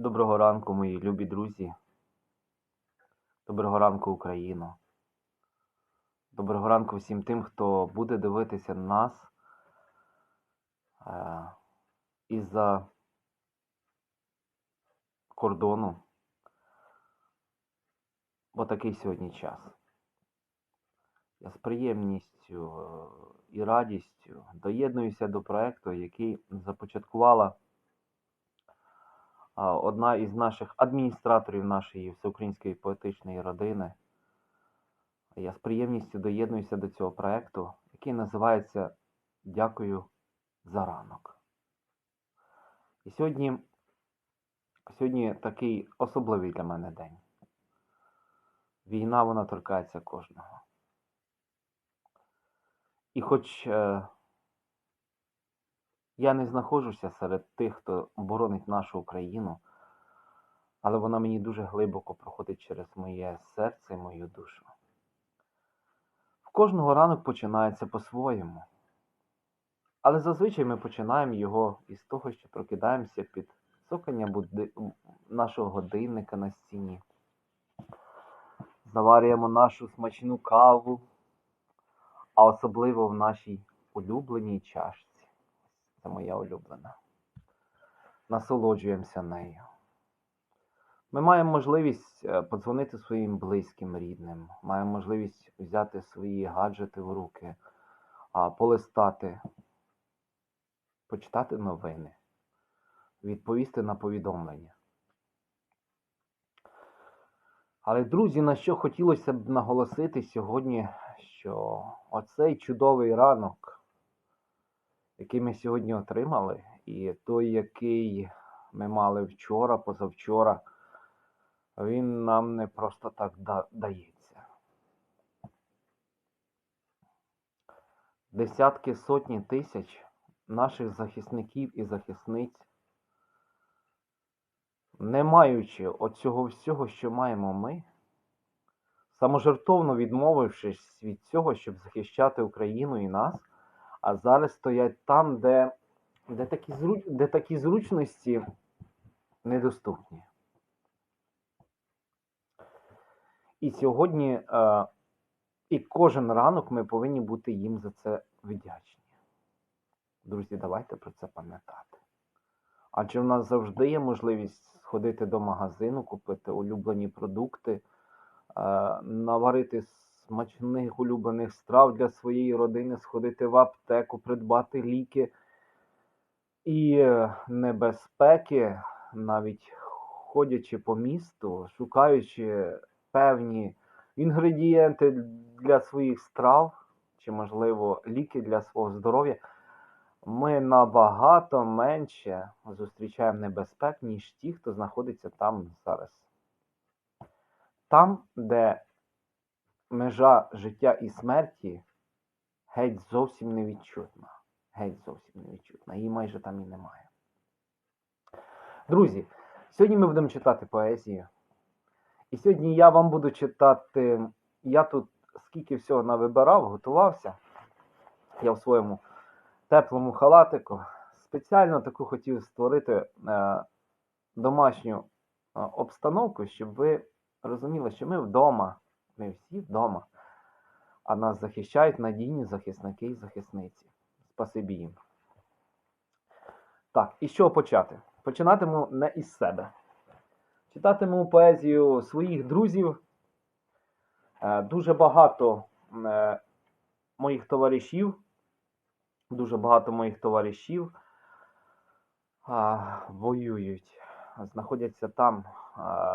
Доброго ранку, мої любі друзі. Доброго ранку, Україно. Доброго ранку всім тим, хто буде дивитися нас е, із-за кордону. Бо такий сьогодні час. Я з приємністю е, і радістю доєднуюся до проекту, який започаткувала одна із наших адміністраторів нашої всеукраїнської поетичної родини. Я з приємністю доєднуюся до цього проекту, який називається Дякую за ранок. І сьогодні, сьогодні такий особливий для мене день. Війна вона торкається кожного. І хоч е, я не знаходжуся серед тих, хто боронить нашу Україну, але вона мені дуже глибоко проходить через моє серце і мою душу. В кожного ранок починається по-своєму. Але зазвичай ми починаємо його із того, що прокидаємося під цокання буди... нашого годинника на стіні. Заварюємо нашу смачну каву, а особливо в нашій улюбленій чашці. Це моя улюблена. Насолоджуємося нею. Ми маємо можливість е, подзвонити своїм близьким, рідним, маємо можливість взяти свої гаджети в руки, полистати, почитати новини, відповісти на повідомлення. Але, друзі, на що хотілося б наголосити сьогодні, що оцей чудовий ранок, який ми сьогодні отримали, і той, який ми мали вчора, позавчора, він нам не просто так да- дається. Десятки сотні тисяч наших захисників і захисниць, не маючи оцього всього, що маємо ми, саможертовно відмовившись від цього, щоб захищати Україну і нас, а зараз стоять там, де, де, такі, зруч... де такі зручності недоступні. І сьогодні, е, і кожен ранок ми повинні бути їм за це вдячні. Друзі, давайте про це пам'ятати. Адже в нас завжди є можливість сходити до магазину, купити улюблені продукти, е, наварити смачних улюблених страв для своєї родини, сходити в аптеку, придбати ліки і е, небезпеки, навіть ходячи по місту, шукаючи певні інгредієнти для своїх страв, чи, можливо, ліки для свого здоров'я, ми набагато менше зустрічаємо небезпек, ніж ті, хто знаходиться там зараз. Там, де межа життя і смерті геть зовсім не відчутна. Геть зовсім не відчутна. Її майже там і немає. Друзі, сьогодні ми будемо читати поезію. І сьогодні я вам буду читати. Я тут скільки всього навибирав, готувався. Я в своєму теплому халатику. Спеціально таку хотів створити е, домашню е, обстановку, щоб ви розуміли, що ми вдома, ми всі вдома, а нас захищають надійні захисники і захисниці. Спасибі їм. Так, і чого почати? Починатиму не із себе. Читатиму поезію своїх друзів. Е, Дуже багато е, моїх товаришів, дуже багато моїх товаришів воюють, знаходяться там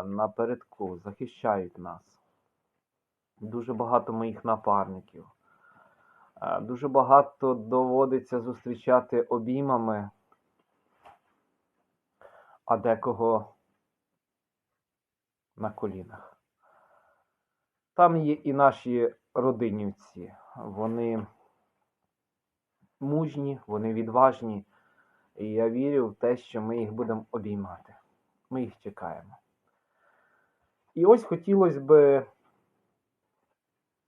напередку, захищають нас. Дуже багато моїх напарників. Дуже багато доводиться зустрічати обіймами, а декого на колінах. Там є і наші родинівці. Вони мужні, вони відважні. І я вірю в те, що ми їх будемо обіймати. Ми їх чекаємо. І ось хотілося би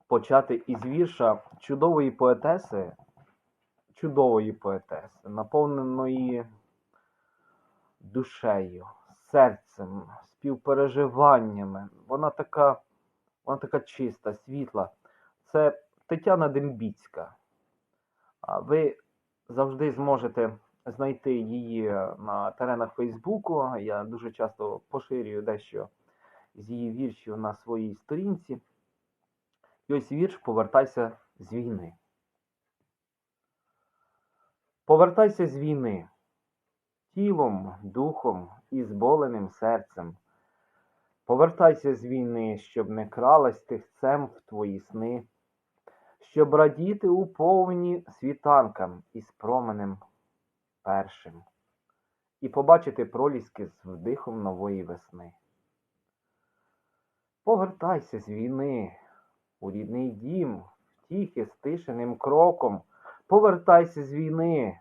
почати із вірша чудової поетеси, чудової поетеси, наповненої душею, серцем, співпереживаннями. Вона така, вона така чиста, світла. Це Тетяна Дембіцька. Ви завжди зможете знайти її на теренах Фейсбуку. Я дуже часто поширюю дещо з її віршів на своїй сторінці. І ось вірш Повертайся з війни. Повертайся з війни тілом, духом і зболеним серцем. Повертайся з війни, щоб не кралась тихцем в твої сни, щоб радіти у повні світанкам із променем першим, і побачити проліски з вдихом нової весни. Повертайся з війни у рідний дім, втіхи стишеним кроком. Повертайся з війни,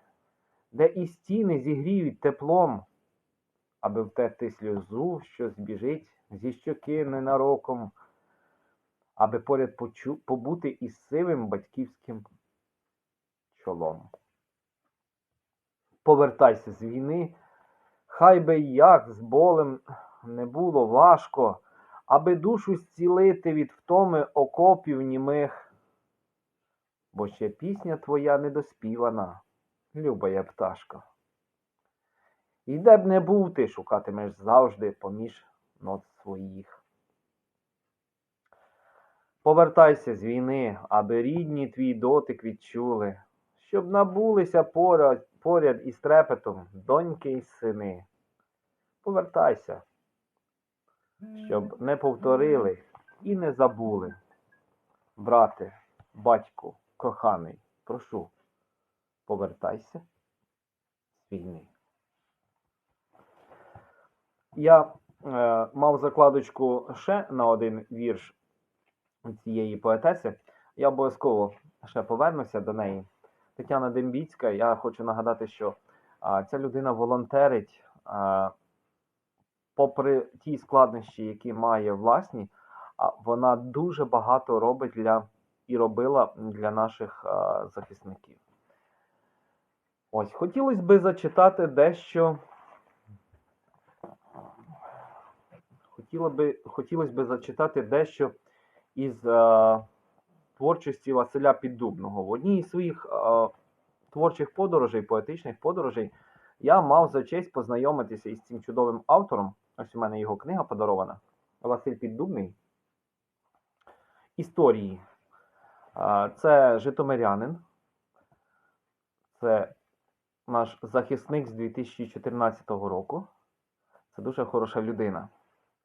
де і стіни зігріють теплом, аби втерти сльозу, що збіжить зі щоки ненароком, аби поряд почу, побути із сивим батьківським чолом. Повертайся з війни, хай би як з болем не було важко, аби душу зцілити від втоми окопів німих, бо ще пісня твоя недоспівана, любая пташка. І де б не був ти, шукатимеш завжди поміж нот своїх. Повертайся з війни, аби рідні твій дотик відчули, щоб набулися поряд, поряд із трепетом доньки й сини. Повертайся, щоб не повторили і не забули. Брате, батьку, коханий, прошу, повертайся з війни. Я е, мав закладочку ще на один вірш цієї поетеси. Я обов'язково ще повернуся до неї. Тетяна Дембіцька, я хочу нагадати, що а, ця людина волонтерить, а, попри ті складнощі, які має власні, вона дуже багато робить для і робила для наших захисників. Ось, хотілося би зачитати дещо. Хотіло би, хотілося би зачитати дещо із е, творчості Василя Піддубного. В одній із своїх е, творчих подорожей, поетичних подорожей, я мав за честь познайомитися із цим чудовим автором. Ось у мене його книга подарована. Василь Піддубний. Історії. Це Житомирянин. Це наш захисник з 2014 року. Це дуже хороша людина.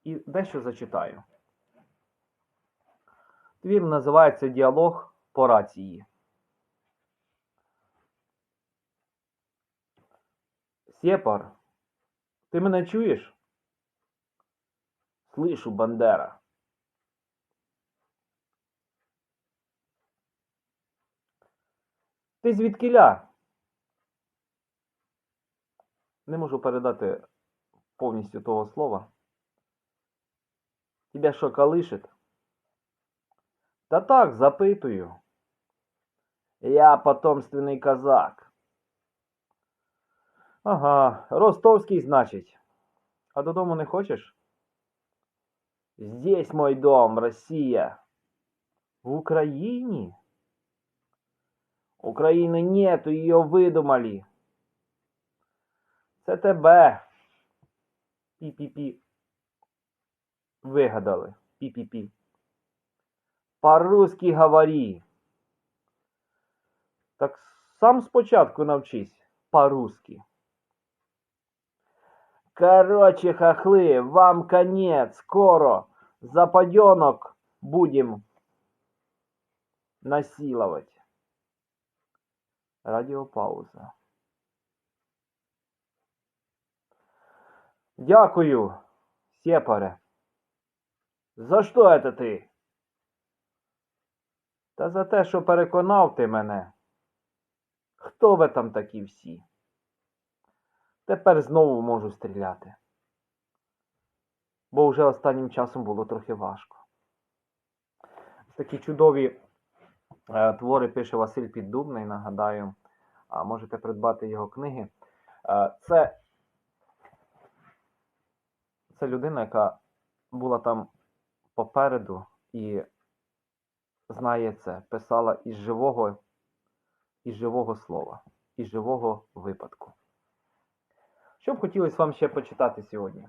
І дещо зачитаю. Твір називається Діалог по рації. Сєпар, ти мене чуєш? Слышу, Бандера. Ти звідкиля? Не можу передати повністю того слова. Тебя що колышет? Та так, запитую. Я потомственний козак. Ага, ростовський, значить. А додому не хочеш? Здесь мой дом, Россия. В Украине? України нету, її видумали. Це тебе. Пі-пі-пі. Вигадали. Пі-пі-пі. По-русски говори. Так сам спочатку навчись по-русски. Короче, хохлы, вам конец, скоро. Западенок будем насиловать. Радіопауза. Дякую, Сєпаре. За що это ти? Та за те, що переконав ти мене. Хто ви там такі всі? Тепер знову можу стріляти. Бо вже останнім часом було трохи важко. Такі чудові е, твори пише Василь Піддубний, нагадаю, а можете придбати його книги. Е, це це людина, яка була там попереду і знає це, писала із живого, із живого слова, із живого випадку. Що б хотілося вам ще почитати сьогодні?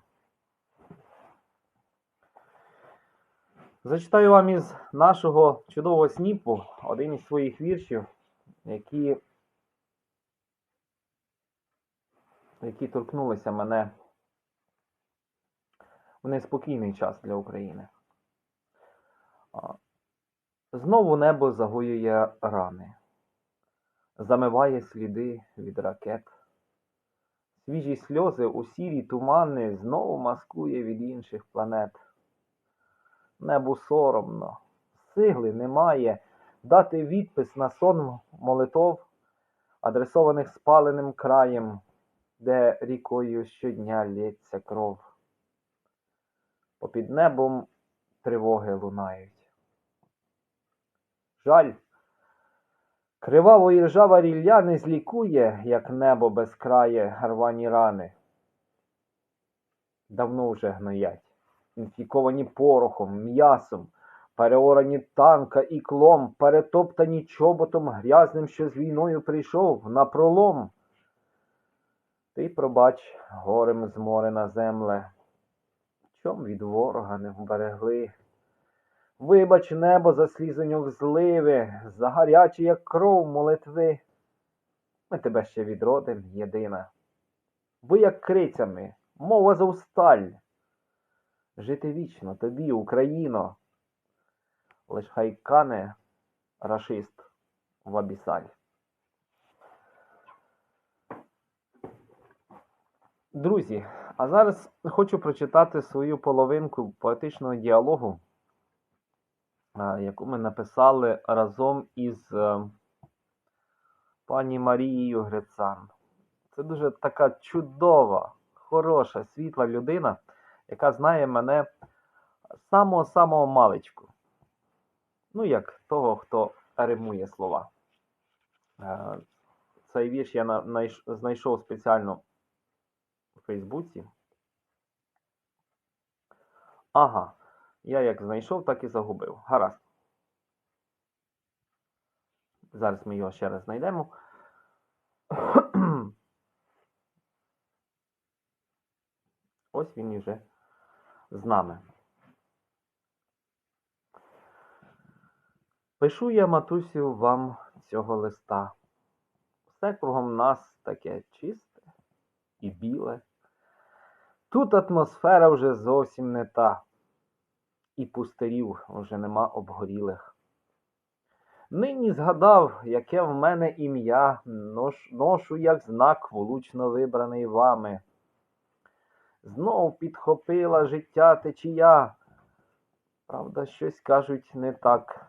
Зачитаю вам із нашого чудового сніпу один із своїх віршів, які, які торкнулися мене в неспокійний час для України. Знову небо загоює рани, замиває сліди від ракет. Свіжі сльози у сірі тумани знову маскує від інших планет. Небу соромно, сили немає дати відпис на сон молитов, адресованих спаленим краєм, де рікою щодня лється кров. Попід небом тривоги лунають. Жаль, криваво і ржава рілля не злікує, як небо безкрає рвані рани. Давно вже гноять, інфіковані порохом, м'ясом, переорані танка і клом, перетоптані чоботом грязним, що з війною прийшов на пролом. Ти пробач горем зморена земле, чом від ворога не вберегли. Вибач небо за слізоньок зливи, за гарячі, як кров молитви. Ми тебе ще відродим, єдина. Ви, як крицями, мов Азовсталь. Жити вічно тобі, Україно. Лиш хай кане рашист в абісаль. Друзі, а зараз хочу прочитати свою половинку поетичного діалогу, яку ми написали разом із е, пані Марією Грицан. Це дуже така чудова, хороша, світла людина, яка знає мене самого-самого маличку. Ну, як того, хто римує слова. Е, Цей вірш я знайшов спеціально у Фейсбуці. Ага. Я як знайшов, так і загубив. Гаразд. Зараз ми його ще раз знайдемо. Ось він і вже з нами. Пишу я, матусю, вам цього листа. Все кругом нас таке чисте і біле. Тут атмосфера вже зовсім не та, і пустирів вже нема обгорілих. Нині згадав, яке в мене ім'я, ношу як знак, влучно вибраний вами. Знов підхопила життя течія. Правда, щось кажуть не так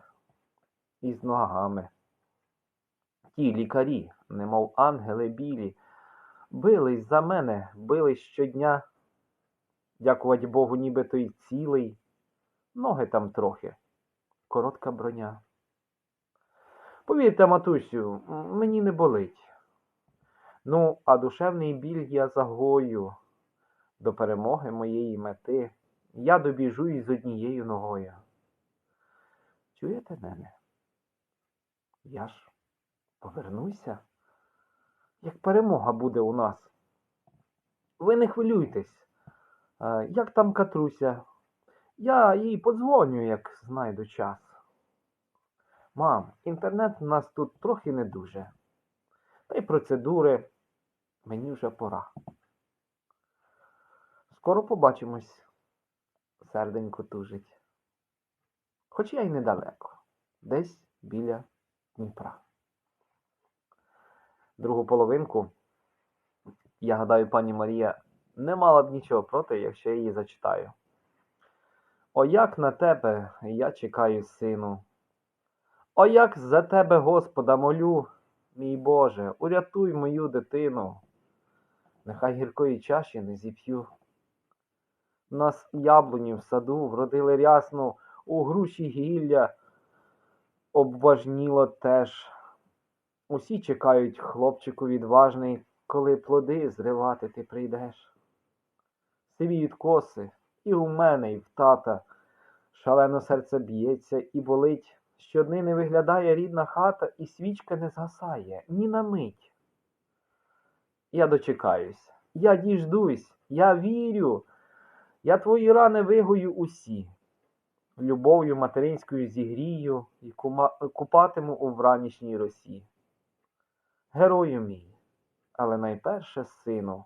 із ногами. Ті лікарі, немов ангели білі, бились за мене, бились щодня. Дякувати Богу, ніби той цілий. Ноги там трохи, коротка броня. Повірте, матусю, мені не болить. Ну, а душевний біль я загою. До перемоги моєї мети я добіжу із однією ногою. Чуєте мене? Я ж повернуся, як перемога буде у нас. Ви не хвилюйтесь. Е, Як там Катруся? Я їй подзвоню, як знайду час. Мам, інтернет у нас тут трохи не дуже. Та й процедури мені вже пора. Скоро побачимось, серденько тужить. Хоч я й недалеко, десь біля Дніпра. Другу половинку, я гадаю, пані Марія не мала б нічого проти, якщо я її зачитаю. О, як на тебе я чекаю, сину. О, як за тебе, Господа, молю, мій Боже, урятуй мою дитину. Нехай гіркої чаші не зіп'ю. Нас яблуні в саду вродили рясно, у груші гілля обважніло теж. Усі чекають, хлопчику відважний, коли плоди зривати ти прийдеш. сивіють коси, і у мене, і в тата. Шалено серце б'ється і болить. Щодни не виглядає рідна хата, і свічка не згасає ні на мить. Я дочекаюсь, я діждусь, я вірю. Я твої рани вигою усі. Любов'ю материнською зігрію і купатиму у вранішній росі. Герою мій, але найперше сину.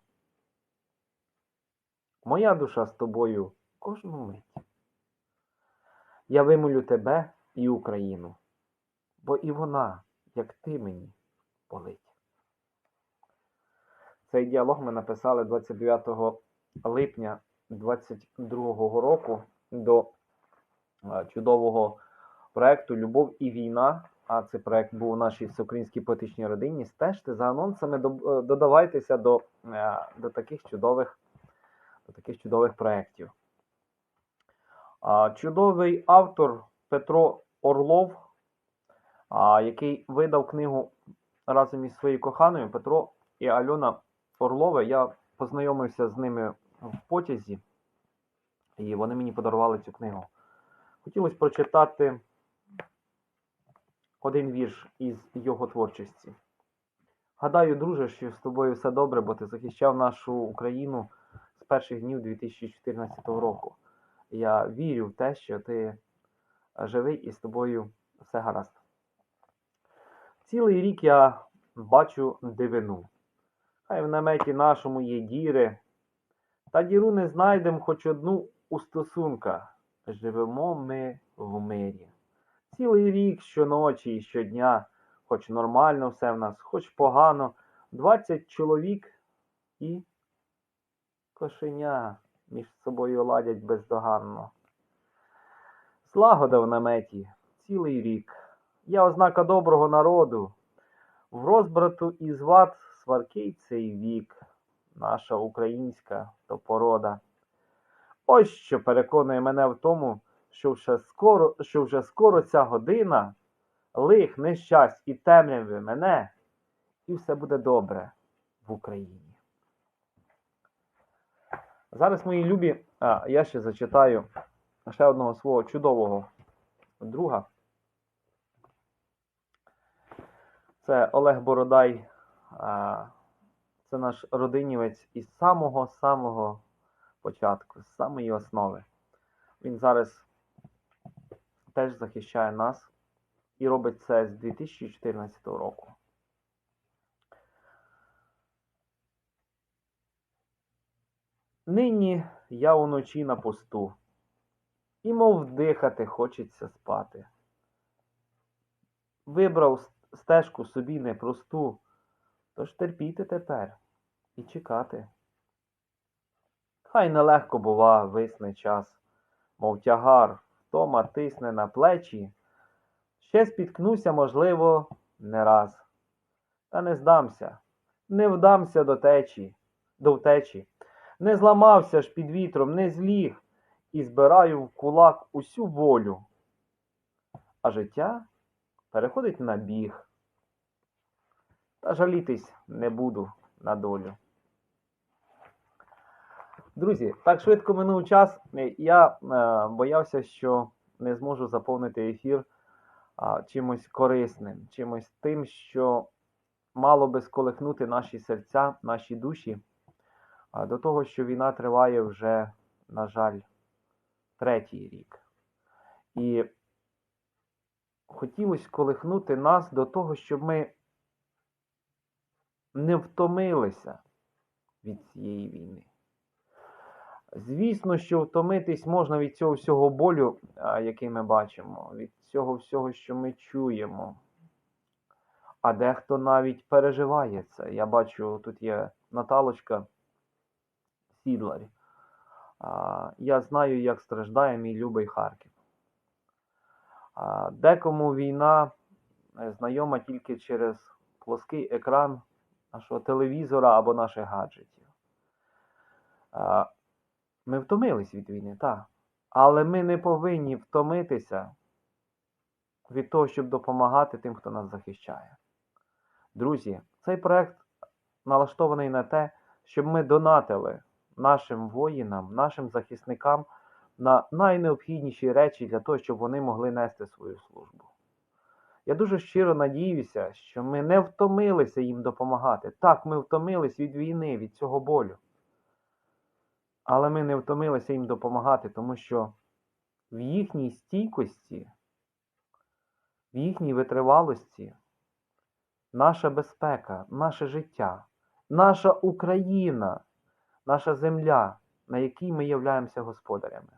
Моя душа з тобою кожну мить. Я вимолю тебе і Україну, бо і вона, як ти мені, болить. Цей діалог ми написали 29 липня 22 року до е, чудового проекту Любов і війна. А цей проект був у нашій всеукраїнській поетичній родині. Стежте за анонсами, е, додавайтеся до, е, до таких чудових, до таких чудових проєктів. Чудовий автор Петро Орлов, який видав книгу разом із своєю коханою Петро і Альона Орлове. Я познайомився з ними в потязі, і вони мені подарували цю книгу. Хотілося прочитати один вірш із його творчості. Гадаю, друже, що з тобою все добре, бо ти захищав нашу Україну перших днів 2014 року. Я вірю в те, що ти живий і з тобою все гаразд. Цілий рік я бачу дивину. Хай в наметі нашому є діри, та діру не знайдем хоч одну у стосунках. Живемо ми в мирі. Цілий рік, щоночі і щодня, хоч нормально все в нас, хоч погано, 20 чоловік і кошеня між собою ладять бездоганно. Злагода в наметі цілий рік. Я ознака доброго народу. В розбрату і звад сварки цей вік, наша українська то порода. Ось що переконує мене в тому, що вже скоро, що вже скоро ця година лих, нещасть і темряви мене, і все буде добре в Україні. Зараз, мої любі, а, я ще зачитаю ще одного свого чудового друга. Це Олег Бородай. а, Це наш родинівець із самого-самого початку, з самої основи. Він зараз теж захищає нас і робить це з 2014 року. Нині я уночі на посту, і мов дихати хочеться спати. Вибрав стежку собі непросту, тож терпіти тепер і чекати. Хай нелегко бува висне час, мов тягар, втома тисне на плечі. Ще спіткнуся, можливо, не раз. Та не здамся, не вдамся до течі, до втечі. Не зламався ж під вітром, не зліг, і збираю в кулак усю волю. А життя переходить на біг. Та жалітись не буду на долю. Друзі, так швидко минув час. Я е, боявся, що не зможу заповнити ефір чимось корисним, чимось тим, що мало би сколихнути наші серця, наші душі, до того, що війна триває вже, на жаль, третій рік. І хотілося колихнути нас до того, щоб ми не втомилися від цієї війни. Звісно, що втомитись можна від цього всього болю, який ми бачимо, від цього всього, що ми чуємо. А дехто навіть переживає це. Я бачу, тут є Наталочка Сідлар. Я знаю, як страждає мій любий Харків. Декому війна е, знайома тільки через плоский екран нашого телевізора або наших гаджетів. Ми втомились від війни, так. Але ми не повинні втомитися від того, щоб допомагати тим, хто нас захищає. Друзі, цей проект налаштований на те, щоб ми донатили нашим воїнам, нашим захисникам на найнеобхідніші речі для того, щоб вони могли нести свою службу. Я дуже щиро надіюся, що ми не втомилися їм допомагати. Так, ми втомились від війни, від цього болю. Але ми не втомилися їм допомагати, тому що в їхній стійкості, в їхній витривалості наша безпека, наше життя, наша Україна, наша земля, на якій ми являємося господарями.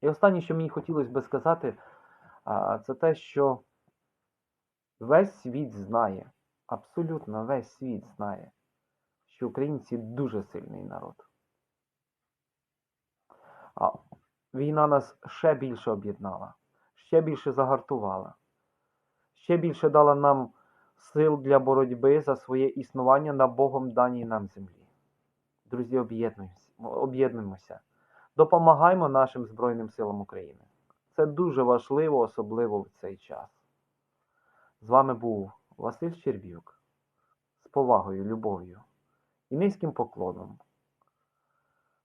І останнє, що мені хотілося би сказати, це те, що весь світ знає, абсолютно весь світ знає, що українці дуже сильний народ. А війна нас ще більше об'єднала, ще більше загартувала, ще більше дала нам сил для боротьби за своє існування на Богом даній нам землі. Друзі, об'єднуємося, допомагаймо нашим Збройним силам України. Це дуже важливо, особливо в цей час. З вами був Василь Щербюк. З повагою, любов'ю і низьким поклоном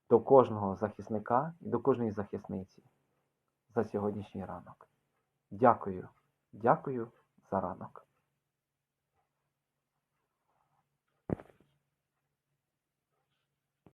до кожного захисника і до кожної захисниці за сьогоднішній ранок. Дякую, дякую за ранок.